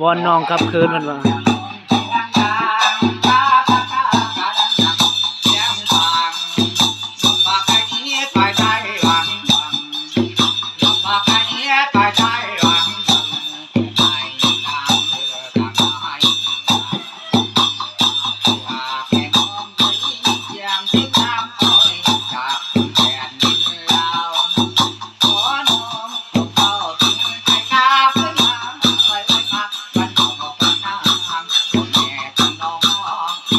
วอนน้องกับคืนมันว่า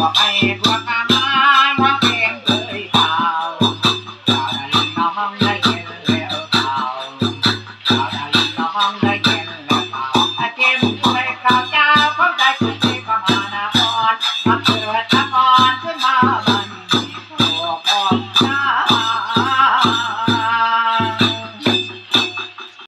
ว่าไปว่าตา